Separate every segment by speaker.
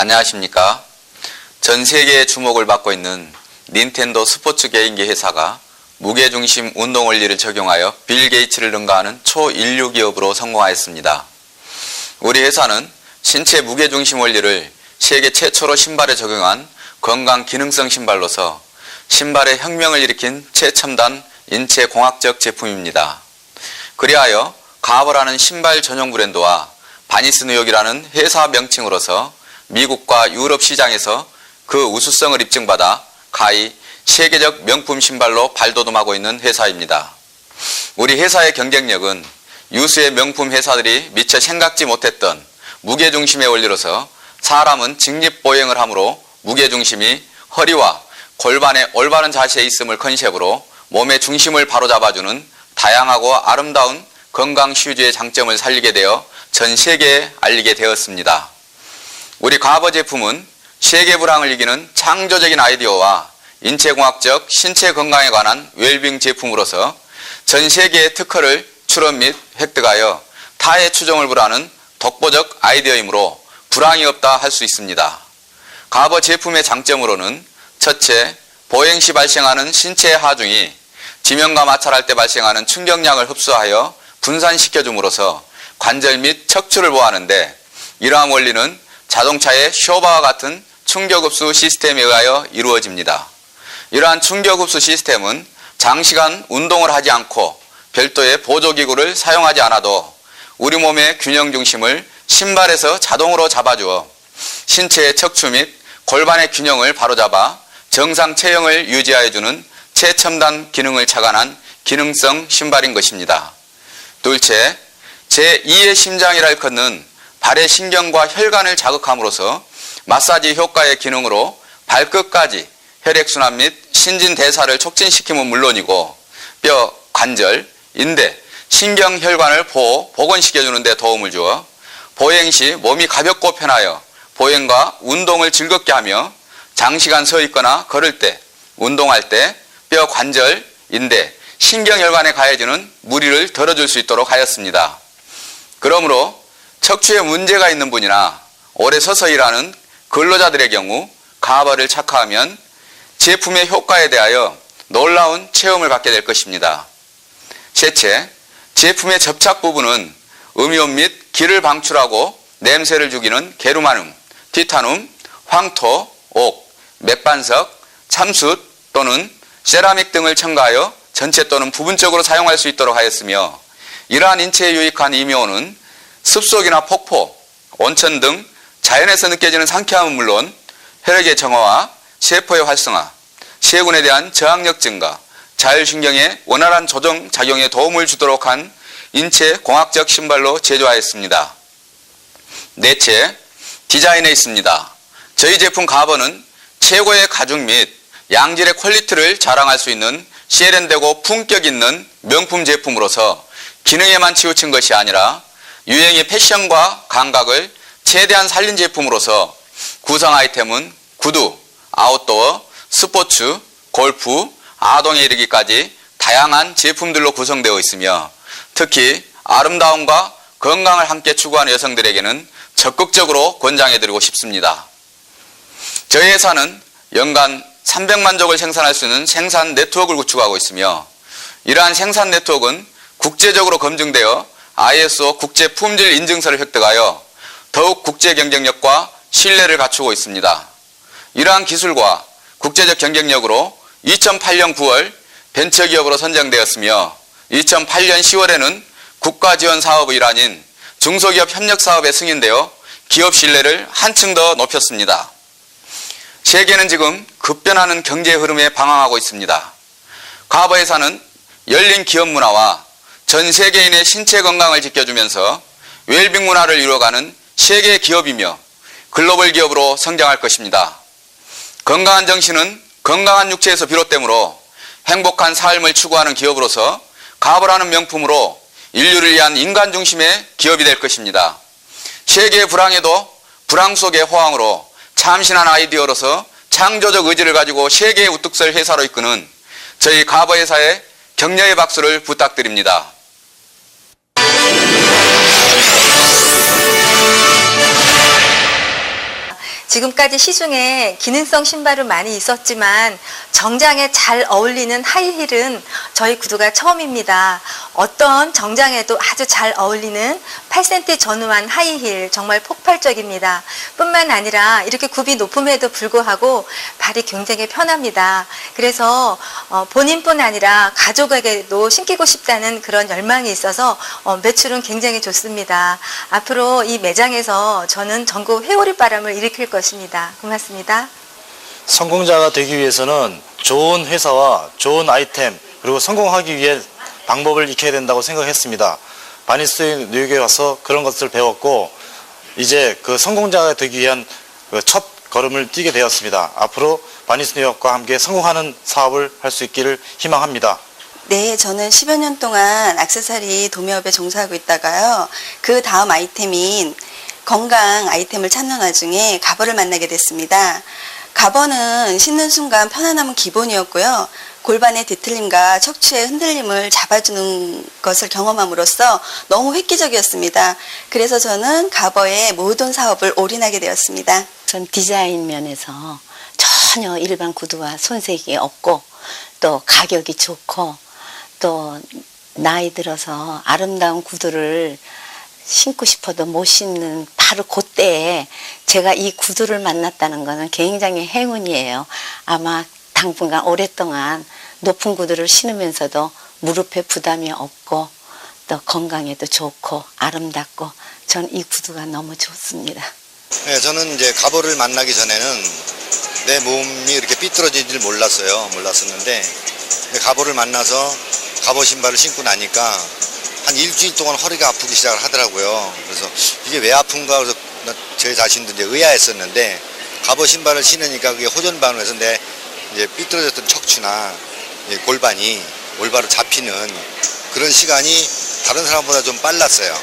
Speaker 1: 안녕하십니까. 전 세계의 주목을 받고 있는 닌텐도 스포츠 게임기 회사가 무게중심 운동 원리를 적용하여 빌 게이츠를 능가하는 초인류 기업으로 성공하였습니다. 우리 회사는 신체 무게중심 원리를 세계 최초로 신발에 적용한 건강 기능성 신발로서 신발의 혁명을 일으킨 최첨단 인체 공학적 제품입니다. 그리하여 가버라는 신발 전용 브랜드와 바니스 뉴욕이라는 회사 명칭으로서 미국과 유럽 시장에서 그 우수성을 입증받아 가히 세계적 명품 신발로 발돋움하고 있는 회사입니다. 우리 회사의 경쟁력은 유수의 명품 회사들이 미처 생각지 못했던 무게중심의 원리로서 사람은 직립보행을 하므로 무게중심이 허리와 골반의 올바른 자세에 있음을 컨셉으로 몸의 중심을 바로잡아주는 다양하고 아름다운 건강 슈즈의 장점을 살리게 되어 전 세계에 알리게 되었습니다. 우리 과거 제품은 세계 불황을 이기는 창조적인 아이디어와 인체공학적 신체 건강에 관한 웰빙 제품으로서 전 세계의 특허를 출원 및 획득하여 타의 추종을 불하는 독보적 아이디어이므로 불황이 없다 할 수 있습니다. 과거 제품의 장점으로는 첫째, 보행 시 발생하는 신체의 하중이 지면과 마찰할 때 발생하는 충격량을 흡수하여 분산시켜 줌으로써 관절 및 척추를 보호하는데 이러한 원리는 자동차의 쇼바와 같은 충격흡수 시스템에 의하여 이루어집니다. 이러한 충격흡수 시스템은 장시간 운동을 하지 않고 별도의 보조기구를 사용하지 않아도 우리 몸의 균형 중심을 신발에서 자동으로 잡아주어 신체의 척추 및 골반의 균형을 바로잡아 정상 체형을 유지하여주는 최첨단 기능을 착안한 기능성 신발인 것입니다. 둘째, 제2의 심장이라 일컫는 발의 신경과 혈관을 자극함으로써 마사지 효과의 기능으로 발끝까지 혈액순환 및 신진대사를 촉진시킴은 물론이고 뼈, 관절, 인대, 신경혈관을 보호, 복원시켜주는 데 도움을 주어 보행 시 몸이 가볍고 편하여 보행과 운동을 즐겁게 하며 장시간 서 있거나 걸을 때, 운동할 때 뼈, 관절, 인대, 신경혈관에 가해지는 무리를 덜어줄 수 있도록 하였습니다. 그러므로 척추에 문제가 있는 분이나 오래 서서 일하는 근로자들의 경우 가발을 착화하면 제품의 효과에 대하여 놀라운 체험을 갖게 될 것입니다. 셋째, 제품의 접착 부분은 음이온 및 기를 방출하고 냄새를 죽이는 게르마늄, 티타늄, 황토, 옥, 맥반석, 참숯 또는 세라믹 등을 첨가하여 전체 또는 부분적으로 사용할 수 있도록 하였으며 이러한 인체에 유익한 이미온은 습속이나 폭포, 온천 등 자연에서 느껴지는 상쾌함은 물론 혈액의 정화와 세포의 활성화, 세균에 대한 저항력 증가, 자율신경의 원활한 조정 작용에 도움을 주도록 한 인체 공학적 신발로 제조하였습니다. 넷째, 디자인에 있습니다. 저희 제품 가버는 최고의 가죽 및 양질의 퀄리티를 자랑할 수 있는 세련되고 품격 있는 명품 제품으로서 기능에만 치우친 것이 아니라 유행의 패션과 감각을 최대한 살린 제품으로서 구성 아이템은 구두, 아웃도어, 스포츠, 골프, 아동에 이르기까지 다양한 제품들로 구성되어 있으며 특히 아름다움과 건강을 함께 추구하는 여성들에게는 적극적으로 권장해드리고 싶습니다. 저희 회사는 연간 300만 족을 생산할 수 있는 생산 네트워크를 구축하고 있으며 이러한 생산 네트워크는 국제적으로 검증되어 ISO 국제 품질 인증서를 획득하여 더욱 국제 경쟁력과 신뢰를 갖추고 있습니다. 이러한 기술과 국제적 경쟁력으로 2008년 9월 벤처기업으로 선정되었으며 2008년 10월에는 국가지원 사업의 일환인 중소기업 협력 사업에 승인되어 기업 신뢰를 한층 더 높였습니다. 세계는 지금 급변하는 경제 흐름에 방황하고 있습니다. 과거에서는 열린 기업 문화와 전 세계인의 신체 건강을 지켜주면서 웰빙 문화를 이루어가는 세계 기업이며 글로벌 기업으로 성장할 것입니다. 건강한 정신은 건강한 육체에서 비롯되므로 행복한 삶을 추구하는 기업으로서 가버라는 명품으로 인류를 위한 인간 중심의 기업이 될 것입니다. 세계의 불황에도 불황 속의 호황으로 참신한 아이디어로서 창조적 의지를 가지고 세계의 우뚝 설 회사로 이끄는 저희 가버 회사의 격려의 박수를 부탁드립니다.
Speaker 2: 지금까지 시중에 기능성 신발은 많이 있었지만 정장에 잘 어울리는 하이힐은 저희 구두가 처음입니다. 어떤 정장에도 아주 잘 어울리는 8cm 전후한 하이힐 정말 폭발적입니다. 뿐만 아니라 이렇게 굽이 높음에도 불구하고 발이 굉장히 편합니다. 그래서 어, 본인뿐 아니라 가족에게도 신기고 싶다는 그런 열망이 있어서 어, 매출은 굉장히 좋습니다. 앞으로 이 매장에서 저는 전국 회오리 바람을 일으킬 것입니다. 고맙습니다.
Speaker 3: 성공자가 되기 위해서는 좋은 회사와 좋은 아이템 그리고 성공하기 위해 방법을 익혀야 된다고 생각했습니다. 바니스 뉴욕에 와서 그런 것을 배웠고 이제 그 성공자가 되기 위한 그 첫 걸음을 뛰게 되었습니다. 앞으로 바니스 뉴욕과 함께 성공하는 사업을 할 수 있기를 희망합니다.
Speaker 4: 네, 저는 10여 년 동안 악세사리 도매업에 종사하고 있다가요. 그 다음 아이템인 건강 아이템을 찾는 와중에 가버를 만나게 됐습니다. 가버는 신는 순간 편안함은 기본이었고요. 골반의 뒤틀림과 척추의 흔들림을 잡아주는 것을 경험함으로써 너무 획기적이었습니다. 그래서 저는 가버의 모든 사업을 올인하게 되었습니다.
Speaker 5: 전 디자인 면에서 전혀 일반 구두와 손색이 없고 또 가격이 좋고 또 나이 들어서 아름다운 구두를 신고 싶어도 못 신는 바로 그때에 제가 이 구두를 만났다는 것은 굉장히 행운이에요. 아마 당분간 오랫동안 높은 구두를 신으면서도 무릎에 부담이 없고 또 건강에도 좋고 아름답고 전 이 구두가 너무 좋습니다.
Speaker 6: 네, 저는 이제 가보를 만나기 전에는 내 몸이 이렇게 삐뚤어질 줄 몰랐어요. 몰랐었는데 가보를 만나서 가보 신발을 신고 나니까 한 일주일 동안 허리가 아프기 시작을 하더라고요. 그래서 이게 왜 아픈가 그래서 나제 자신도 이제 의아했었는데 가보 신발을 신으니까 그게 호전반을 해서 내 이제 삐뚤어졌던 척추나 이 골반이 올바로 잡히는 그런 시간이 다른 사람보다 좀 빨랐어요.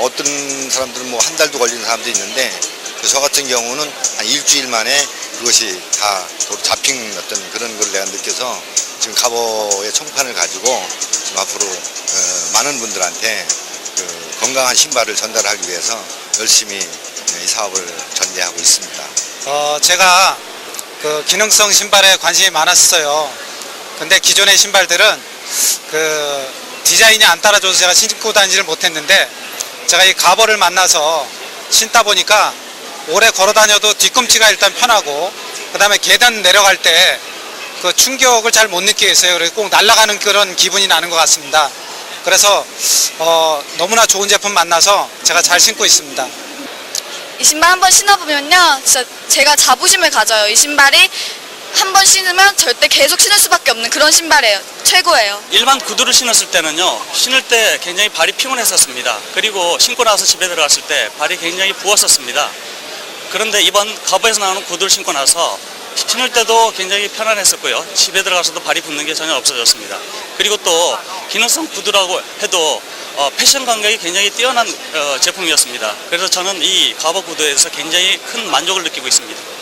Speaker 6: 어떤 사람들은 뭐 한 달도 걸리는 사람도 있는데 그저 같은 경우는 한 일주일 만에 그것이 다 잡힌 어떤 그런 걸 내가 느껴서 지금 가보의 총판을 가지고 지금 앞으로 어, 많은 분들한테 그 건강한 신발을 전달하기 위해서 열심히 이 사업을 전개하고 있습니다.
Speaker 7: 어, 제가 그 기능성 신발에 관심이 많았어요. 근데 기존의 신발들은 그 디자인이 안 따라줘서 제가 신고 다니지를 못했는데 제가 이 가버를 만나서 신다 보니까 오래 걸어 다녀도 뒤꿈치가 일단 편하고 그 다음에 계단 내려갈 때 그 충격을 잘 못 느끼겠어요. 그래서 꼭 날아가는 그런 기분이 나는 것 같습니다. 그래서 어, 너무나 좋은 제품 만나서 제가 잘 신고 있습니다.
Speaker 8: 이 신발 한 번 신어보면요, 진짜 제가 자부심을 가져요. 이 신발이 한 번 신으면 절대 계속 신을 수밖에 없는 그런 신발이에요. 최고예요.
Speaker 9: 일반 구두를 신었을 때는요 신을 때 굉장히 발이 피곤했었습니다 그리고 신고 나서 집에 들어갔을 때 발이 굉장히 부었었습니다 그런데 이번 가버에서 나오는 구두를 신고 나서 신을 때도 굉장히 편안했었고요 집에 들어가서도 발이 붓는 게 전혀 없어졌습니다 그리고 또 기능성 구두라고 해도 어, 패션 감각이 굉장히 뛰어난 어, 제품이었습니다. 그래서 저는 이 가버 구두에서 굉장히 큰 만족을 느끼고 있습니다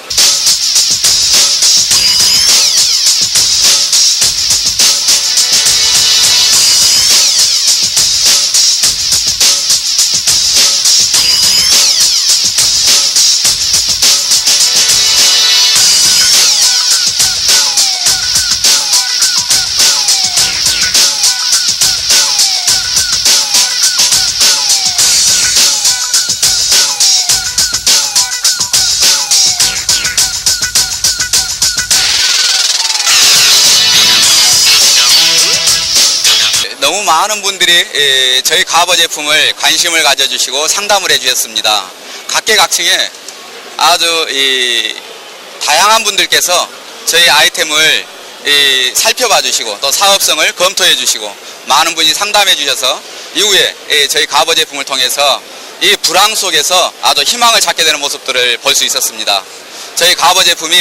Speaker 1: 너무 많은 분들이 에, 저희 가버 제품을 관심을 가져주시고 상담을 해주셨습니다. 각계각층에 아주 이, 다양한 분들께서 저희 아이템을 이, 살펴봐 주시고 또 사업성을 검토해 주시고 많은 분이 상담해 주셔서 이후에 이, 저희 가버 제품을 통해서 이 불황 속에서 아주 희망을 찾게 되는 모습들을 볼 수 있었습니다. 저희 가버 제품이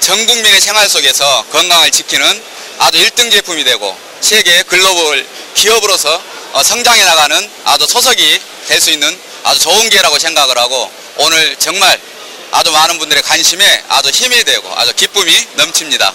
Speaker 1: 전 국민의 생활 속에서 건강을 지키는 아주 1등 제품이 되고 세계 글로벌 기업으로서 어, 성장해 나가는 아주 소석이 될 수 있는 아주 좋은 기회라고 생각을 하고 오늘 정말 아주 많은 분들의 관심에 아주 힘이 되고 아주 기쁨이 넘칩니다.